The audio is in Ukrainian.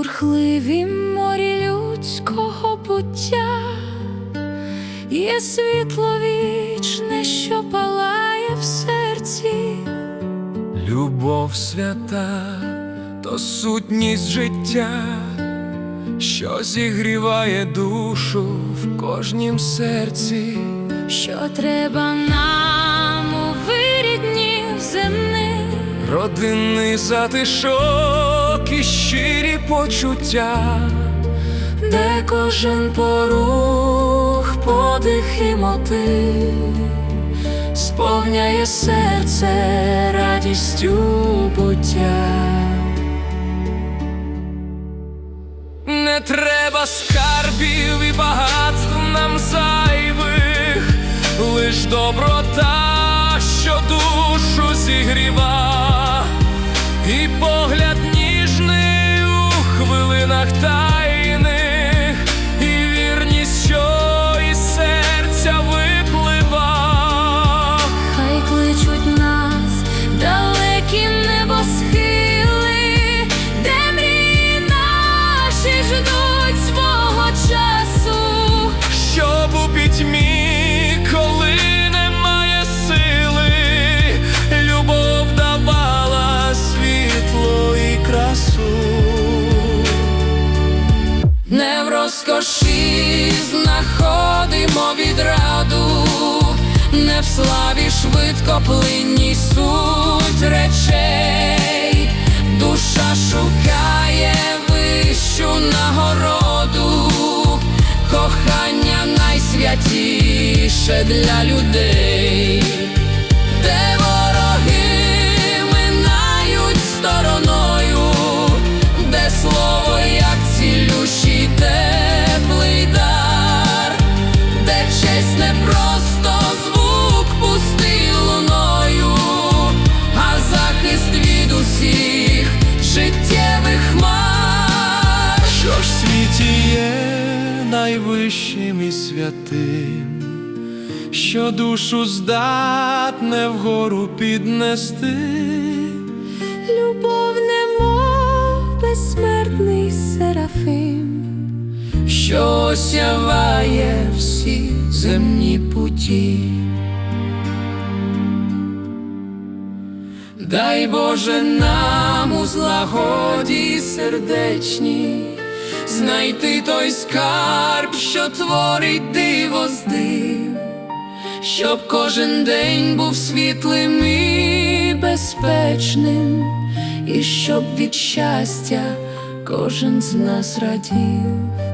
бурхливім морі людського буття, є світло вічне, що палає в серці. Любов свята, то сутність життя, що зігріває душу в кожнім серці. Що треба нам Родинний затишок і щирі почуття, де кожен порух, подих і мотив. Сповняє серце радістю буття. не треба скарбів і багатств нам зайвих, лиш доброта, що душу зігріва, хвилинах Не в розкоші знаходимо відраду, не в славі швидкоплинній суть речей, душа шукає вищу нагороду, кохання найсвятіше для людей, святим, що душу здатне вгору піднести. Любов немов безсмертний серафим, що осяває всі земні путі. Дай Боже нам у злагоді сердечній знайти той скарб, що творить диво з див, щоб кожен день був світлим і безпечним, і щоб від щастя кожен з нас радів.